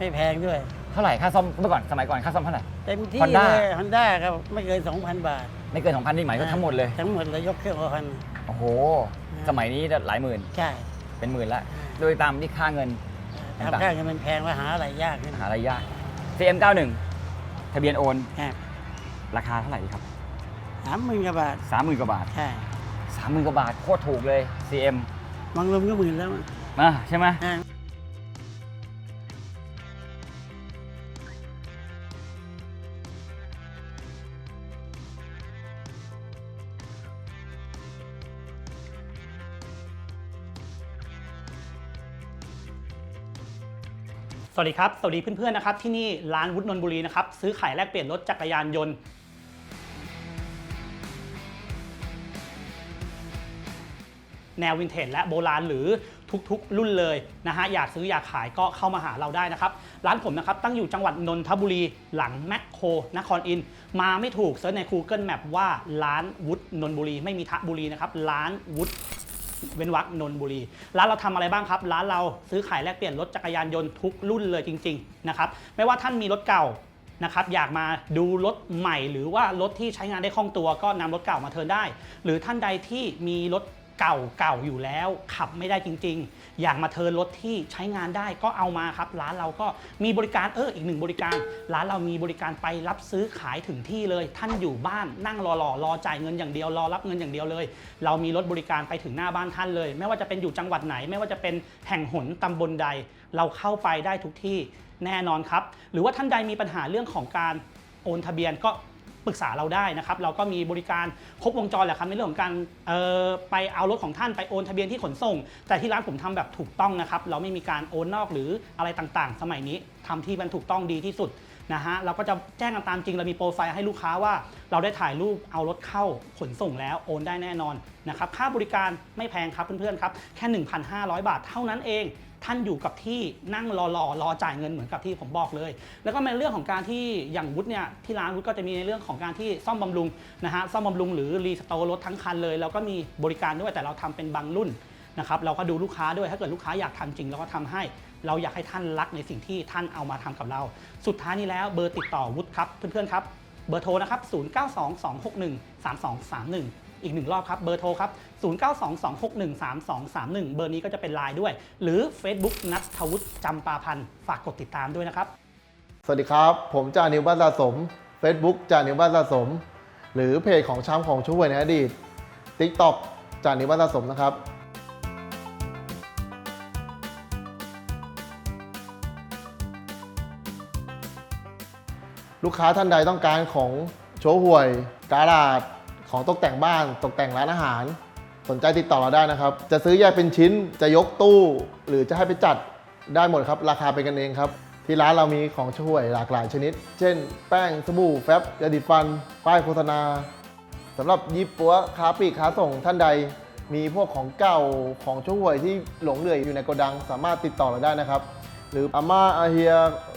ไม่แพงด้วย เท่าไหร่ค่าซ่อมเมื่อก่อนสมัยก่อนค่าซ่อมเท่าไหร่ เต็มที่ Honda เลยฮอนด้าครับ ไม่เกิน 2,000 บาทไม่เกิน2,000นี่หมายก็ทั้งหมดเลยทั้งหมดเลยยกเครื่องออกพัน โอ้โหอ่าสมัยนี้หลายหมื่นใช่เป็นหมื่นละอ่าโดยตามที่ค่าเงิน ต่างๆ ทำค่าเงินมันแพงว่าหาอะไรยากขึ้นหาอะไรยาก CM91 ทะเบียนโอนครับราคาเท่าไหร่ดีครับ สามหมื่นกว่าบาท30,000กว่าบาท ใช่30,000กว่าบาทโคตรถูกเลย CM บางรวมก็หมื่นแล้วอะใช่ไหม อ่า วัสดีครับ สวัสดีเพื่อนๆนะครับที่นี่ร้านวุฒินนบุรีนะครับซื้อขายแลกเปลี่ยนรถจักรยานยนต์ แนววินเทจและโบราณหรือทุกๆ รุ่นเลยนะฮะอยากซื้ออยากขายก็เข้ามาหาเราได้นะครับ ร้านผมนะครับตั้งอยู่จังหวัดนนทบุรีหลังแมคโครนครอิน มาไม่ถูกเซิร์ชใน Google Map ว่าร้านวุฒินนบุรี ไม่มีทะบุรีนะครับร้านวุฒิ เว้นวักนนบุรี ร้านเราทำอะไรบ้างครับ ร้านเราซื้อขายแลกเปลี่ยนรถจักรยานยนต์ทุกรุ่นเลยจริงๆนะครับไม่ว่าท่านมีรถเก่านะครับอยากมาดูรถใหม่ หรือว่ารถที่ใช้งานได้คล่องตัวก็นำรถเก่ามาเทิร์นได้ หรือท่านใดที่มีรถเก่าๆอยู่แล้ว ขับไม่ได้จริง ๆ อยากมาเทิร์นรถที่ใช้งานได้ก็เอามาครับ ร้านเราก็มีบริการเอออีกหนึ่งบริการ ร้านเรามีบริการไปรับซื้อขายถึงที่เลย ท่านอยู่บ้านนั่งรอรอรอจ่ายเงินอย่างเดียวรอรับเงินอย่างเดียวเลย เรามีรถบริการไปถึงหน้าบ้านท่านเลย ไม่ว่าจะเป็นอยู่จังหวัดไหน ไม่ว่าจะเป็นแห่งหนตำบลใด เราเข้าไปได้ทุกที่แน่นอนครับ หรือว่าท่านใดมีปัญหาเรื่องของการโอนทะเบียนก็ ปรึกษาเราได้นะครับ เราก็มีบริการครบวงจรแหละครับในเรื่องของการออไปเอารถของท่านไปโอนทะเบียนที่ขนส่ง แต่ที่ร้านผมทำแบบถูกต้องนะครับ เราไม่มีการโอนนอกหรืออะไรต่างๆ สมัยนี้ทำที่มันถูกต้องดีที่สุดนะฮะเราก็จะแจ้งกันตามจริงเรามีโปรไฟล์ให้ลูกค้าว่าเราได้ถ่ายรูปเอารถเข้าขนส่งแล้วโอนได้แน่นอนนะครับค่าบริการไม่แพงครับเพื่อนๆครับแค่ 1,500 บาทเท่านั้นเอง ท่านอยู่กับที่นั่งรอรอรอจ่ายเงินเหมือนกับที่ผมบอกเลย แล้วก็ในเรื่องของการที่อย่างวุฒิเนี่ยที่ร้านวุฒิก็จะมีในเรื่องของการที่ซ่อมบำรุงนะฮะซ่อมบำรุงหรือรีสโตร์รถทั้งคันเลยแล้วก็มีบริการด้วยแต่เราทำเป็นบางรุ่นนะครับเราก็ดูลูกค้าด้วยถ้าเกิดลูกค้าอยากทำจริงเราก็ทำให้ เราอยากให้ท่านรักในสิ่งที่ท่านเอามาทำกับเรา สุดท้ายนี้แล้วเบอร์ติดต่อวุฒิครับเพื่อนๆครับเบอร์โทรนะครับ 0922613231 อีกหนึ่งรอบครับเบอร์โทรครับ 0922613231 เบอร์นี้ก็จะเป็นไลน์ด้วย หรือ Facebook นัทวุฒิจำปาพันธ์ฝากกดติดตามด้วยนะครับ สวัสดีครับ ผมจ่านิวบ้านสะสม Facebook จ่านิวบ้านสะสม หรือเพจของช้ำของช่วยในอดีต TikTok จ่านิวบ้านสะสมนะครับลูกค้าท่านใดต้องการของโชว์ห่วย การาด ของตกแต่งบ้านตกแต่งร้านอาหาร สนใจติดต่อเราได้นะครับ จะซื้อแยกเป็นชิ้นจะยกตู้ หรือจะให้ไปจัดได้หมดครับ ราคาเป็นกันเองครับ ที่ร้านเรามีของช่วยหลากหลายชนิด เช่น แป้งสบู่แฟบยาดิฟัน ป้ายโฆษณาสำหรับยิปปัวค้าปลีกค้าส่งท่านใด มีพวกของเก่าของช่วยที่หลงเหลืออยู่ในโกดัง สามารถติดต่อเราได้นะครับหรืออาม่าอาเฮีย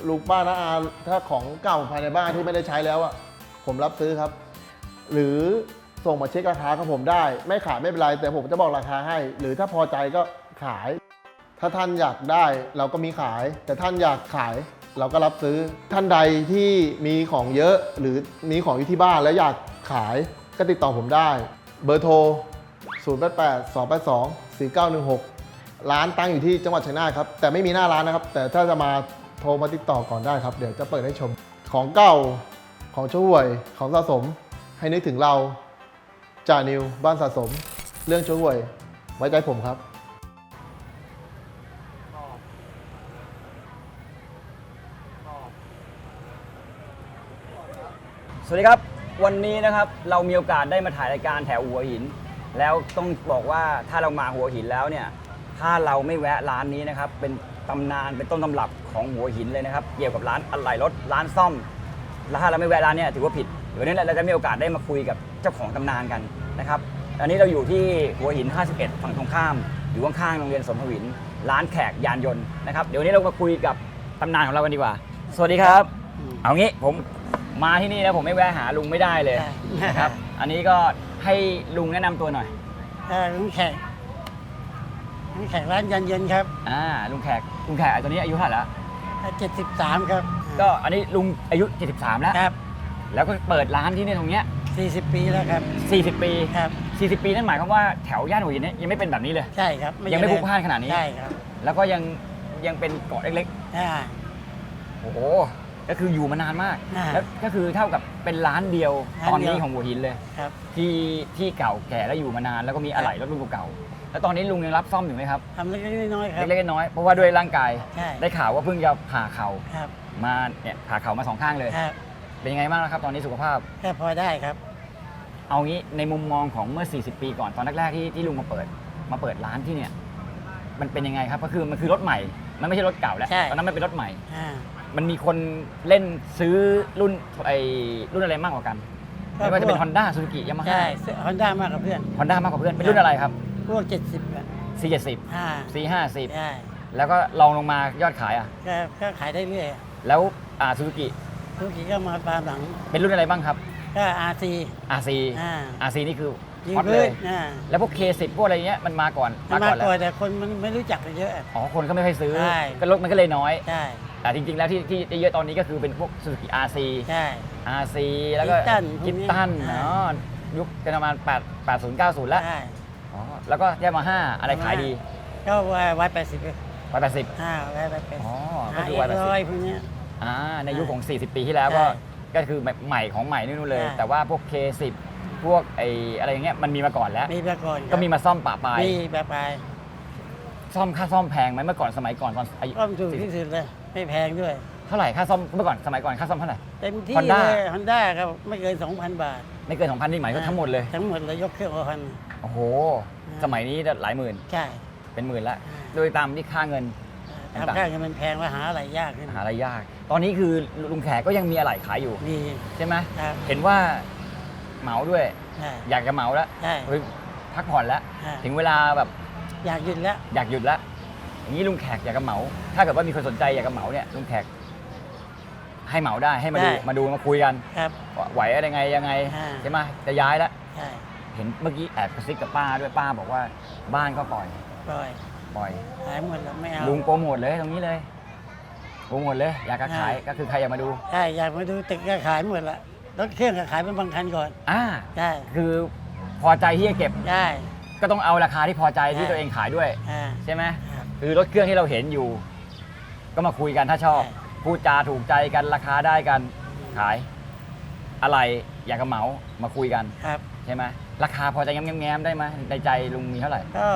ลูกป้าน้าอาถ้าของเก่าภายในบ้านที่ไม่ได้ใช้แล้วอะผมรับซื้อครับ หรือ ส่งมาเช็คราคากับผมได้ ไม่ขายไม่เป็นไร แต่ผมจะบอกราคาให้ หรือถ้าพอใจก็ขาย ถ้าท่านอยากได้เราก็มีขาย แต่ท่านอยากขายเราก็รับซื้อท่านใดที่มีของเยอะหรือมีของอยู่ที่บ้านแล้วอยากขายก็ติดต่อผมได้ เบอร์โทร 0 8 8 2 8 2 4 9 1 6 ร้านตั้งอยู่ที่จังหวัดชัยนาทครับ แต่ไม่มีหน้าร้านนะครับ แต่ถ้าจะมาโทรมาติดต่อก่อนได้ครับ เดี๋ยวจะเปิดให้ชมของเก่าของช่วยของสะสมให้นึกถึงเรา จ่านิว บ้านสะสม เรื่องช่วย ไว้ใจผมครับ สวัสดีครับ วันนี้นะครับเรามีโอกาสได้มาถ่ายรายการแถวหัวหิน แล้วต้องบอกว่าถ้าเรามาหัวหินแล้วเนี่ยถ้าเราไม่แวะร้านนี้นะครับ เป็นตำนานเป็นต้นตำรับของหัวหินเลยนะครับ เกี่ยวกับร้านอะไหล่รถร้านซ่อมแล้วถ้าเราไม่แวะร้านเนี่ยถือว่าผิด เดี๋ยวนี้เราจะมีโอกาสได้มาคุยกับเจ้าของตำนานกันนะครับอันนี้เราอยู่ที่หัวหิน 51 ฝั่งตรงข้าม อยู่ข้างๆโรงเรียนสมทวิน ร้านแขกยานยนต์นะครับ เดี๋ยววนนี้เรามาคุยกับตำนานของเรากันดีกว่า สวัสดีครับอืมเอางี้ผมมาที่นี่แล้วผมไม่แวะหาลุงไม่ได้เลยได้นะครับ อันนี้ก็ให้ลุงแนะนำตัวหน่อยเอ่อลุงแขกลุงแขกร้านยันเย็นครับอ่า ลุงแขก ลุงแขกไอ้ตัวนี้อายุเท่าไหร่แล้ว เจ็ดสิบสามครับก็อันนี้ลุงอายุ 73 แล้ว ครับ แล้วก็เปิดร้านที่เนี่ยตรงเนี้ยสี่สิบปีแล้วครับ 40 ปี ครับ 40 ปีนั่นหมายความว่าแถวย่านหัวหินเนี่ยยังไม่เป็นแบบนี้เลย ใช่ครับยังไม่พลุกพล่านขนาดนี้ ใช่ครับ แล้วก็ยังยังเป็นเกาะเล็กอ่า ๆ โอ้โห ก็คืออยู่มานานมาก อ่าแล้วก็คือเท่ากับเป็นร้านเดียวร้านตอนเดียวนี้ของหัวหินเลย ครับ ที่ที่เก่าแก่แล้วอยู่มานาน แล้วก็มีอะไหล่รถรุ่นเก่าๆแล้วตอนนี้ลุงยังรับซ่อมอยู่ไหมครับ ทำเล็กๆน้อยๆครับ เล็กๆน้อยๆเพราะว่าด้วยร่างกาย ใช่ ได้ข่าวว่าเพิ่งจะผ่าเข่าครับ มาเนี่ยผ่าเข่ามาสองข้างเลย ครับ เป็นยังไงบ้างนะครับ ตอนนี้สุขภาพแค่พอได้ครับ เอางี้ในมุมมองของเมื่อ 40 ปีก่อนตอนแรกๆที่ที่ลุงมาเปิด มาเปิดร้านที่เนี่ย มันเป็นยังไงครับก็คือมันคือรถใหม่ มันไม่ใช่รถเก่าแล้วใช่ ตอนนั้นมันเป็นรถใหม่ อ่ามันมีคนเล่นซื้อรุ่นไอรุ่นอะไรมากกว่ากันก็ไม่ว่าจะเป็นพวก Honda Suzuki Yamaha ใช่ฮอนด้ามากกับเพื่อน Honda มากกว่าเพื่อนเป็นรุ่นอะไรครับ พวกเจ็ดสิบอะ C70 อ่า C50 ได้แล้วก็ลองลงมายอดขายอะก็ก็ขายได้เรื่อย แล้วอ่า Suzuki ธุรกิจก็มาตามหลังเป็นรุ่นอะไรบ้างครับ ก็อาร์ซี RC อ่า RC นี่คือยิงฮอตเลพื้นย อ่าแล้วพวก K10 พวกอะไรเงี้ยมันมาก่อนมันมามาก่อนแล้วก่อนแต่คนมันไม่รู้จักกันเยอะ อ๋อคนก็ไม่ค่อยซื้อใช่ ก็รถมันก็เลยน้อย ใช่แต่จริง ๆ แล้วที่ที่เยอะตอนนี้ก็คือเป็นพวก Suzuki RC ใช่ RC แล้วก็ Gibson พวกนี้กิฟตันอ่าเนาะยุคเป็นประมาณ8 80 90แล้วใช่อ๋อแล้วก็ยามาฮ่าอะไรขายดีก็วายวายแปดสิบ180อ่าวายแปดสิบอ๋อก็อ่าคือเอ็กร้อย180พวกเนี้ย อ่าในยุคของ 40 ปีที่แล้วก็ใช่ก็คือใหม่ของใหม่นู่นเลย ใช่ แต่ว่าพวก K10 พวกไออะไรอย่างเงี้ยมันมีมาก่อนแล้ว มีมาก่อนครับก็มีมาซ่อมปะปลายมีแบบไปซ่อมค่าซ่อมแพงไหมเมื่อก่อนสมัยก่อนตอนอายุก็ถูกที่สุดเลยไม่แพงด้วย เท่าไหร่ค่าซ่อมเมื่อก่อนสมัยก่อนค่าซ่อมเท่าไหร่ เต็มที่ Honda เลยฮอนด้าครับ ไม่เกิน 2,000 บาท ไม่เกิน2,000นี่หมายก็ทั้งหมดเลยทั้งหมดเลยยกเครื่องพัน โอ้โหอ่าสมัยนี้หลายหมื่น ใช่ เป็นหมื่นละอ่าโดยตามที่ค่าเงิน ทำข้างเงินมันแพงว่าหาอะไรยากขึ้นหาอะไรยาก ตอนนี้คือลุงแขกก็ยังมีอะไรขายอยู่มีใช่ไหมครับเห็นว่าเหมาด้วยใช่อยากจะเหมาแล้วใช่เฮ้ยพักผ่อนแล้วอ่าถึงเวลาแบบ อยากหยุดแล้ว อยากหยุดแล้วอย่างนี้ลุงแขกอยากจะเหมา ถ้าเกิดว่ามีคนสนใจอยากจะเหมาเนี่ยลุงแขก ให้เหมาได้ให้มาดูได้มาดูมาคุยกันครับว่าไหวอะไรไงยังไงอ่าใช่ไหมจะย้ายแล้วใช่เห็นเมื่อกี้แอบกระซิบกับป้าด้วยป้าบอกว่าบ้านก็ปล่อยปล่อย ปล่อย ขายหมดแล้วไม่เอา ลุงโปรโมทเลยตรงนี้เลยโปรโมทเลยอยากจะขายอ่าก็คือใครอยากมาดูใช่อยากมาดูตึกก็ขายหมดละรถเครื่องก็ขายเป็นบางคันก่อนอ่าใช่คือพอใจที่จะเก็บได้ ก็ต้องเอาราคาที่พอใจที่ใช่ ตัวเองขายด้วย อ่า ใช่ไหมครับคือรถเครื่องที่เราเห็นอยู่ ก็มาคุยกันถ้าชอบใช่ พูดจาถูกใจกันราคาได้กันขาย อะไรอยากกระเหมามาคุยกันครับ ใช่ไหมราคาพอใจแง้มๆได้ไหมในใจลุงมีเท่าไหร่ก็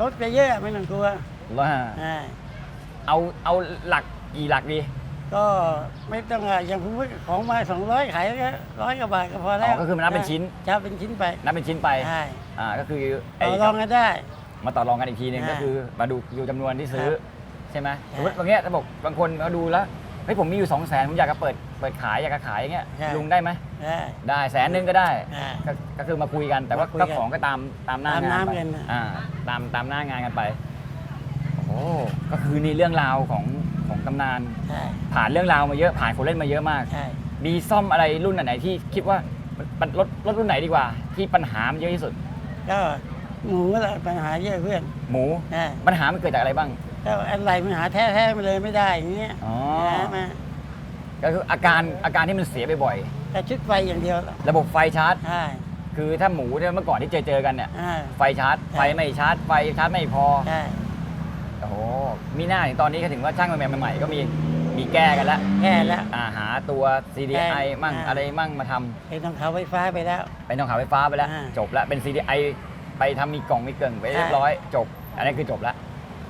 รถไปเยอะไม่ต้องกลัวร้อยห้าอ่าเอาเอาหลักกี่หลักดีก็ไม่ต้องอะอย่างผมว่าของมาสองร้อยขายก็ร้อยกว่าบาทก็พอแล้อ๋วอก็คือมันนับเป็นชิ้น จะเป็นชิ้นไปนับเป็นชิ้นไปใช่อ่าก็คือต่ไอ้อรองกันได้ มาต่อรองกันอีกทีหนึงอ่าก็คือมาดูดูจำนวนที่ซื้อ ครับใช่ไหมใช่สมมติบางเงี้ยถ้าบอกบางคนเขาดูแล้ว เฮ้ยผมมีอยู่สองแสนผมอยากจะเปิดเปิดขายอยากจะขายอย่างเงี้ยใช่ ลุงได้ไหมได้ ได้แสนหนึงก็ได้อ่าก็ก็คือมาคุยกันแต่ว่ามาคุยกัก็นของก็ตามตามหน้าตามงานไปน้ำกันน่ะ อ่าตามตามหน้างานกันไปโอ้ก็คือนี่เรื่องราวของของตำนาน ใช่ผ่านเรื่องราวมาเยอะผ่านคนเล่นมาเยอะมาก ใช่มีซ่อมอะไรรุ่นไหนที่คิดว่ามันรถรถรุ่นไหนดีกว่า ที่ปัญหามันเยอะที่สุด ก็หมูก็ปัญหาเยอะเพื่อนหมู อ่าปัญหามันเกิดจากอะไรบ้าง ก็อะไรมันหาแท้ๆมาเลยไม่ได้อย่างเงี้ยอ๋อ นะมาก็คืออาการอาการที่มันเสียบ่อยแต่ชุดไฟอย่างเดียวๆระบบไฟชาร์จ ใช่คือถ้าหมูเนี่ยเมื่อก่อนที่เจอเจอกันเนี่ย อ่า ไฟชาร์จใช่ไฟไม่ชาร์จ ไฟชาร์จไม่พอ ใช่โอ้โห มีหน้าถึงตอนนี้ก็ถึงว่าช่างใหม่ๆใหม่ๆก็มี มีแก้กันแล้วแค่แล้ว อ่าหาตัว CDI แก้มั่งอ่า อะไรมั่งมาทำไอ้ต้องเขาไฟฟ้าไปแล้ว เป็นทองขาวไฟฟ้าไปแล้ว อ่าจบแล้วเป็น CDI ไปทำมีกล่องมีเกิ่งไปเรียบร้อย จบ อันนี้คือจบแล้ว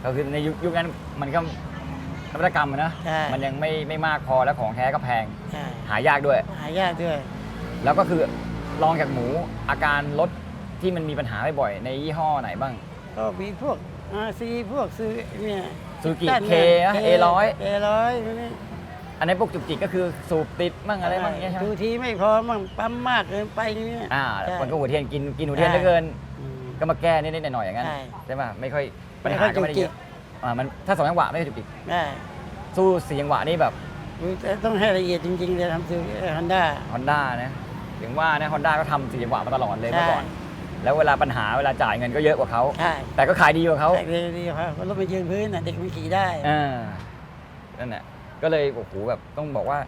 ก็คือในยุคยุคนั้นมันก็นวัตกรรมอะนะใช่ มันยังไม่ไม่มากพอแล้วของแท้ก็แพงใช่หายากด้วย หายากด้วยแล้วก็คือลองจากหมูอาการรถที่มันมีปัญหาบ่อยๆในยี่ห้อไหนบ้าง ก็มีพวกอาซีพวกซื้อเนี่ย Suzuki ตั้น K อะ A100 เอร้อยนี่อันนี้นพวกจุกจิกก็คือสูบติดมั่งอะไรมั่งอย่างเงี้ยใช่ไหมดูทีไม่พอมั่งปั๊มมากเกินไปอย่างเงี้ยอ่าใช่มันก็หัวเทียนกินกินหัวเทียนใช่เหลือเกิน อืม ก็มาแก้นิดๆหน่อยๆอย่างนั้นใช่ ใช่ป่ะไม่ค่อย ปัญไม่หาค่อยก็ไม่ได้เยจุกจิอะกอ่ามันถ้าสองจังหวะไม่ค่อยจุกจิกได้สู้สี่จังหวะนี่แบบดูแต่ต้องให้ละเอียดจริงๆเลยทำซื้อฮอนด้าฮอนด้านะถึงว่านะฮอนด้าก็ทำสี่จังหวะมาตลอดเลยใช่เมื่อก่อน แล้วเวลาปัญหาเวลาจ่ายเงินก็เยอะกว่าเขาใช่แต่ก็ขายดีกว่าเขาใช่ดีดีครับรถมายืนพื้นน่ะเด็กมันขี่ได้อ่านั่นแหละก็เลยโอ้โหแบบต้องบอกว่า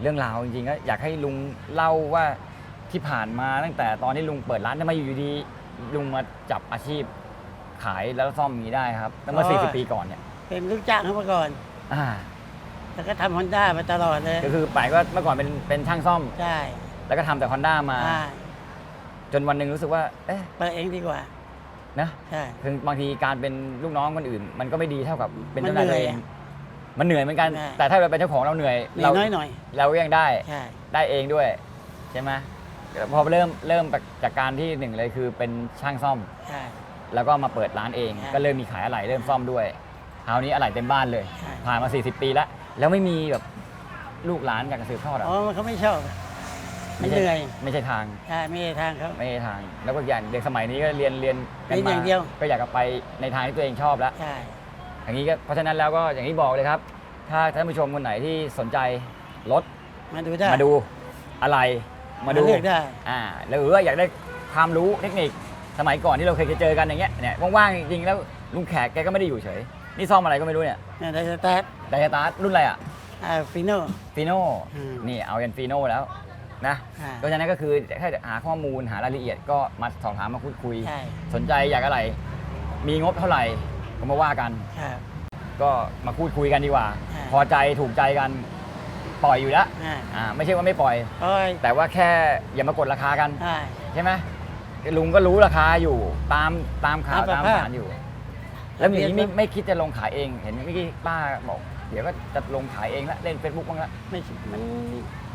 เรื่องราวจริงๆก็อยากให้ลุงเล่าว่าที่ผ่านมาตั้งแต่ตอนที่ลุงเปิดร้านทำไมอยู่ดีๆลุงมาจับอาชีพ ขายแล้วซ่อมอย่างนี้ได้ครับตั้งแต่40 ปีก่อนเนี่ยเป็นลูกจ้างเขามาก่อน อ่าแล้วก็ทำฮอนด้ามาตลอดเลยก็คือไปก็เมื่อก่อนเป็นเป็นช่างซ่อม ใช่แล้วก็ทำแต่ฮอนด้ามา ใช่จนวันหนึ่งรู้สึกว่า เอ๊ะเปิดเองดีกว่านะใช่ คือบางทีการเป็นลูกน้องคนอื่น มันก็ไม่ดีเท่ากับเป็นมันเจ้านายตัวเองเหนื่อยอะมันเหนื่อยเหมือนกัน ใช่ แต่ถ้าเราเป็นเจ้าของเราเหนื่อยหนีเราน้อยหน่อยเราก็ยังได้ ใช่ ได้เองด้วย ใช่ไหมพอเริ่มเริ่มจากการที่หนึ่งเลยคือเป็นช่างซ่อม ใช่ แล้วก็มาเปิดร้านเองใช่ก็เริ่มมีขายอะไหล่เริ่มซ่อมด้วยคราวนี้อะไหล่เต็มบ้านเลยใช่ผ่านมา 40 ปีแล้ว แล้วไม่มีแบบลูกหลานอยากจะสืบทอดอะอ๋อมันเขาไม่ชอบมันเหนื่อยไม่ใช่ทางใช่ไม่ใช่ทางเขาไม่ใช่ทาง แล้วก็อย่างเด็กสมัยนี้ก็เรียนเรียนกันเรียนมาอย่างเดียวก็อยากจะไปในทางที่ตัวเองชอบแล้วใช่อย่างนี้ก็เพราะฉะนั้นแล้วก็อย่างที่บอกเลยครับ ถ้าท่านผู้ชมคนไหนที่สนใจรถมาดูได้มาดูอะไรมาดูเลือกได้อ่าแล้วหรือว่าอยากได้ความรู้เทคนิค สมัยก่อนที่เราเคยเจอกันอย่างเงี้ยเนี่ยว่างๆจริงๆแล้วลุงแขกแกก็ไม่ได้อยู่เฉย นี่ซ่อมอะไรก็ไม่รู้เนี่ยเนี่ยไดสตาร์ทไดสตาร์ทรุ่นอะไรอะอ่าฟิโน่ ฟีโน่อืมนี่เอายันฟีโน่แล้วนะอ่า เพราะฉะนั้นก็คือถ้าจะหาข้อมูลหารายละเอียดก็มาสอบถามมาพูดคุย ใช่สนใจอยากอะไร มีงบเท่าไหร่ก็มาว่ากัน ครับ ก็มาพูดคุยกันดีกว่า อ่า พอใจถูกใจกันปล่อยอยู่แล้วอ่าอ่าไม่ใช่ว่าไม่ปล่อย โอ้ยแต่ว่าแค่อย่ามากดราคากัน ใช่ ใช่ไหม ลุงก็รู้ราคาอยู่ตามตามข่าวตาตามมสภาพสารอยู่ แล้วอย่างนี้ไม่ทะเบียนรถไม่คิดจะลงขายเอง เห็นเมื่อกี้ป้าบอก เดี๋ยวก็จะลงขายเองละเล่นเฟซบุ๊กบ้างละไม่ใช่มัน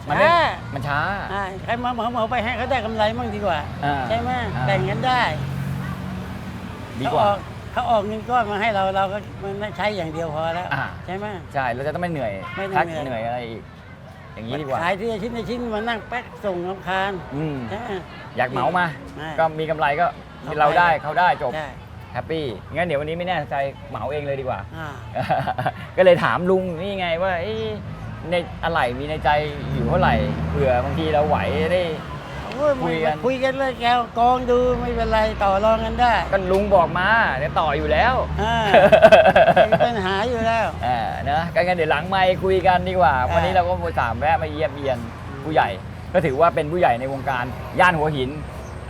มันไม่ช้ามันช้าอ่าใครมาเหมาเหมาไปให้เขาได้กำไรมั่งดีกว่า อ่าใช่ไหมอ่าแบ่งกันได้ดีเขากอว่าอกเขาออกเงินก้อนมาให้เราเราก็มันใช้อย่างเดียวพอแล้ว อ่า ใช่ไหม ใช่เราจะต้องไม่เหนื่อยไม่ต้องพักเหนื่อยเหนื่อยอะไรอีก อย่างนี้ดีกว่า ขายที่ละชิ้นละชิ้นมานั่งแป๊กส่งลำคาญอืม ใช่ไหม อยากเหมามาไม่ก็มีกำไรก็เอาไป เราได้เขาได้จบใช่แฮปปี้งั้นเดี๋ยววันนี้ไม่แน่ใจเหมาเองเลยดีกว่า อ่า ก็เลยถามลุงนี่ไงว่าเอ๊ะในอะไรมีในใจอยู่เท่าไหร่เผื่อบางทีเราไหวได้ โอ้ยคุยกัน คุยกันเลยแกวกองดูไม่เป็นไรต่อรองกันได้ก็ลุงบอกมาเดี๋ยวต่ออยู่แล้วอ่าไม่มีปัญหาอยู่แล้ว อ่านะก็งั้นเดี๋ยวหลังไมค์คุยกันดีกว่าอ่าวันนี้เราก็มาถามแวะมาเยี่ยมเยียนผู้ใหญ่ ก็ถือว่าเป็นผู้ใหญ่ในวงการย่านหัวหิน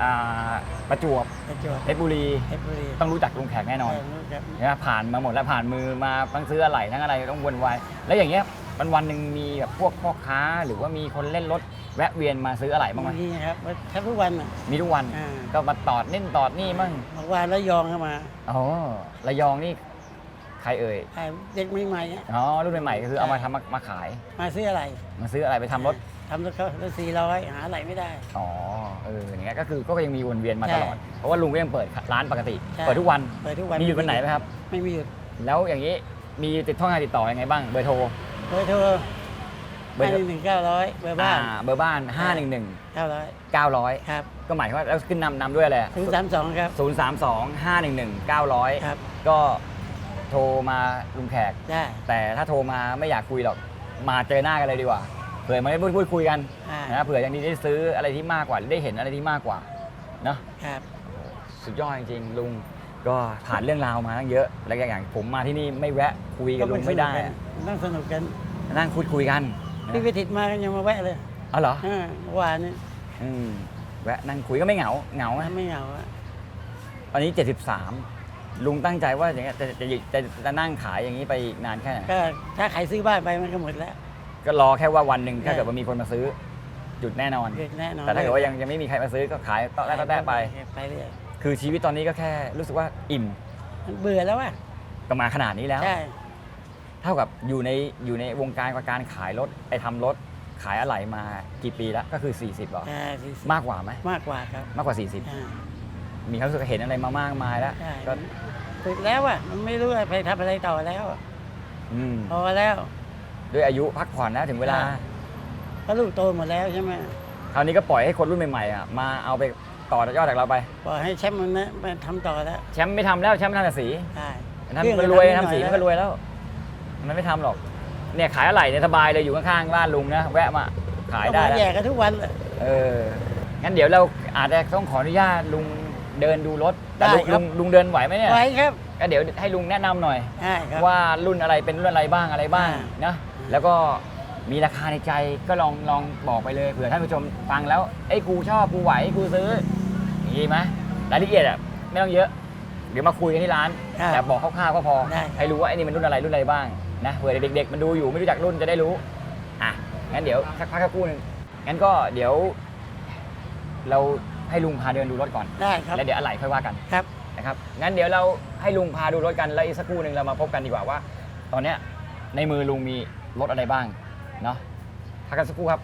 อ่าประจวบประจวบเพชรบุรีเพชรบุรีต้องรู้จักลุงแขกแน่นอนใช่รู้จักนะผ่านมาหมดแล้วผ่านมือมาทั้งซื้ออะไรทั้งอะไรต้องวนวายแล้วอย่างเงี้ยวันวันๆหนึ่งมีแบบพวกพ่อค้าหรือว่ามีคนเล่นรถ แวะเวียนมาซื้ออะไรบ้างไหมบางทีครับแทบทุกวันอะมีทุกวัน อ่าก็มาตอดเน่นตอดนี่มั่งบางวันแล้วยองเข้ามาอ๋อระยองนี่ใครเอ่ยไอ้เด็กใหม่ๆอะอ๋อรุ่นใหม่ๆก็คือเอามาทำมามาขาย มาซื้ออะไรมาซื้ออะไรไปทำรถทำรถเขารถสี่ร้อยหาอะไรไม่ได้ อ๋อเอออย่างเงี้ยก็คือก็ยังมีวนเวียนมาใช่ตลอด เพราะว่าลุงก็ยังเปิดร้านปกติ ใช่ เปิดทุกวันเปิดทุกวันมีหยุดวันไหนไหมครับ ไม่มีหยุดแล้วอย่างนี้มีติดท่องทางติดต่อยังไงบ้างเบอร์โทร เบอร์โทร เบอร์ห้าหนึ่งหนึ่งเก้าร้อยเบอร์บ้านอ่เบอร์บ้าน 511 เก้าร้อย900 ครับก็หมายความว่าแล้วขึ้นนำนำด้วยอะไรศูนย์สามสองครับ 0 3 2 5 1 1 900ครับก็โทรมาลุงแขก ได้แต่ถ้าโทรมาไม่อยากคุยหรอก มาเจอหน้ากันเลยดีกว่า เผื่อมาได้พูดพูดคุยกันอ่านะเผื่ออย่างนี้ได้ซื้ออะไรที่มากกว่าได้เห็นอะไรที่มากกว่าเนาะ ครับ สุดยอดจริงๆลุงก็ผ่านเรื่องราวมาตั้งเยอะแล้วอย่างผมมาที่นี่ไม่แวะคุยกับลุงไม่ได้นั่งสนุกกัน นั่งพูดคุยกันนะ พี่วิทิตมากันยังมาแวะเลยอ๋อเหรออ่าเมื่อวานนี้อืมแวะนั่งคุยก็ไม่เหงาเหงาไหมไม่เหงาอะตอนนี้ 73 ลุงตั้งใจว่าอย่างเงี้ยจะจะจะจะจะนั่งขายอย่างนี้ไปอีกนานแค่ไหนก็ถ้าใครซื้อบ้านไปมันก็หมดแล้ว ก็รอแค่ว่าวันหนึ่งถ้าใช่เกิดว่ามีคนมาซื้อหยุดแน่นอนเด็กแน่นอนแต่ถ้าเกิดว่ายังยังไม่มีใครมาซื้อก็ขายต่อแรกก็แรกไป ไปเรื่อยคือชีวิตตอนนี้ก็แค่รู้สึกว่าอิ่มมันเบื่อแล้วว่ะก็มาขนาดนี้แล้ว ใช่ เท่ากับอยู่ในอยู่ในวงการการขายรถไอ้ทำรถขายอะไหล่มากี่ปีแล้วก็คือ 40หรอใช่สี่สิบมากกว่าไหมมากกว่าครับมากกว่าอ่า40มีความรู้สึกเห็นอะไรมามากมายแล้วใช่ก็ฝึกแล้วอะมันไม่รู้ว่าไปทำอะไรต่อแล้วอะอืมพอแล้ว ด้วยอายุพักผ่อนแล้วถึงเวลา ใช่เพราะลูกโตหมดแล้วใช่ไหมคราวนี้ก็ปล่อยให้คนรุ่นใหม่ๆอะมาเอาไปต่อยอดจากเราไปปล่อยให้แชมป์มันนะมันทำต่อแล้วแชมป์ไม่ทำแล้วแชมป์ไม่ทำแต่สีใช่ทำเครื่องมันรวยทำนิดหน่ทำสีอยมันก็แล้วรวยแล้ว มันไม่ทำหรอกเนี่ยขายอะไรเนี่ยสบายเลยอยู่ข้างๆบ้านลุงนะ แวะมาขายได้ก็มแล้วแย่กันทุกวันเลยเอองั้นเดี๋ยวเราอาจจะต้องขออนุญาตลุงเดินดูรถแต่ลุงได้ครัลุบงลุงเดินไหวไหมเนี่ยไว้ครับก็เดี๋ยวให้ลุงแนะนำหน่อย ใช่ครับ ว่ารุ่นอะไรเป็นรุ่นอะไรบ้างอะไรบ้างอ่า นะแล้วก็มีราคาในใจก็ลองลองบอกไปเลยเผื่อท่านผู้ชมฟังแล้วไอ้ยกูชอบกูไหวกูซื้ออย่างนี้ไหมรายละเอียดอะไม่ต้องเยอะ เดี๋ยวมาคุยกันที่ร้านครับแต่บอกคร่าวๆก็พอได้ ให้รู้ว่าไอ้นี่มันรุ่นอะไรรุ่นอะไรบ้าง นะเผื่อเด็กๆมันดูอยู่ไม่รู้จักรุ่นจะได้รู้อะงั้นเดี๋ยวสักพักสักครู่หนึงงั้นก็เดี๋ยว เราให้ลุงพาเดินดูรถก่อนได้ครับ แล้วเดี๋ยวอะไรค่อยว่ากันครับ นะครับงั้นเดี๋ยวเราให้ลุงพาดูรถกันแล้วอีกสักครู่หนึ่งเรามาพบกันดีกว่าว่า ตอนเนี้ยในมือลุงมีรถอะไรบ้างเนาะพักกันสักครู่ครับ